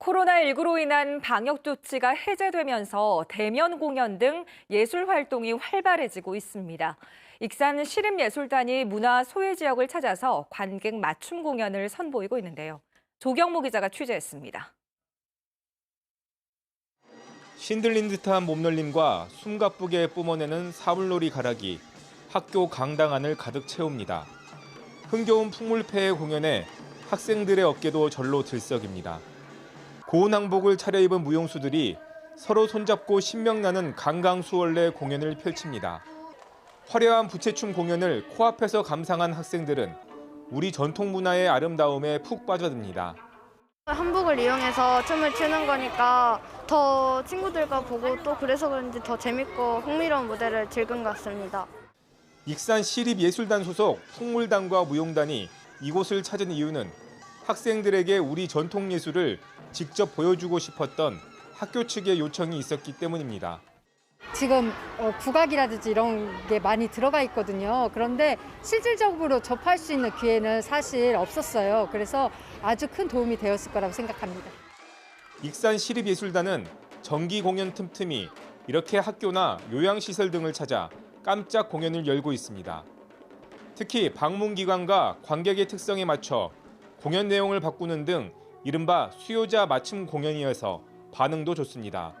코로나19로 인한 방역 조치가 해제되면서 대면 공연 등 예술 활동이 활발해지고 있습니다. 익산 시립예술단이 문화 소외 지역을 찾아서 관객 맞춤 공연을 선보이고 있는데요. 조경모 기자가 취재했습니다. 신들린 듯한 몸놀림과 숨가쁘게 뿜어내는 사물놀이 가락이 학교 강당 안을 가득 채웁니다. 흥겨운 풍물패의 공연에 학생들의 어깨도 절로 들썩입니다. 고운 항복을 차려입은 무용수들이 서로 손잡고 신명나는 강강수월래 공연을 펼칩니다. 화려한 부채춤 공연을 코앞에서 감상한 학생들은 우리 전통 문화의 아름다움에 푹 빠져듭니다. 한복을 이용해서 춤을 추는 거니까 더 친구들과 보고 또 그래서 그런지 더 재밌고 흥미로운 무대를 즐긴 것 같습니다. 익산 시립예술단 소속 풍물단과 무용단이 이곳을 찾은 이유는 학생들에게 우리 전통 예술을 직접 보여주고 싶었던 학교 측의 요청이 있었기 때문입니다. 지금 어, 국악이라든지 이런 게 많이 들어가 있거든요. 그런데 실질적으로 접할 수 있는 기회는 사실 없었어요. 그래서 아주 큰 도움이 되었을 거라고 생각합니다. 익산 시립예술단은 정기 공연 틈틈이 이렇게 학교나 요양시설 등을 찾아 깜짝 공연을 열고 있습니다. 특히 방문 기간과 관객의 특성에 맞춰 공연 내용을 바꾸는 등 이른바 수요자 맞춤 공연이어서 반응도 좋습니다.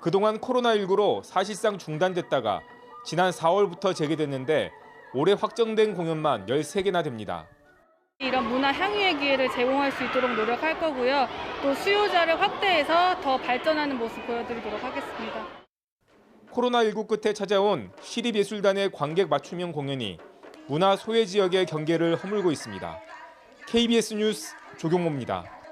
그동안 코로나19로 사실상 중단됐다가 지난 4월부터 재개됐는데 올해 확정된 공연만 13개나 됩니다. 이런 문화 향유의 기회를 제공할 수 있도록 노력할 거고요. 또 수요자를 확대해서 더 발전하는 모습 보여드리도록 하겠습니다. 코로나19 끝에 찾아온 시립예술단의 관객 맞춤형 공연이 문화 소외 지역의 경계를 허물고 있습니다. KBS 뉴스 조경모입니다.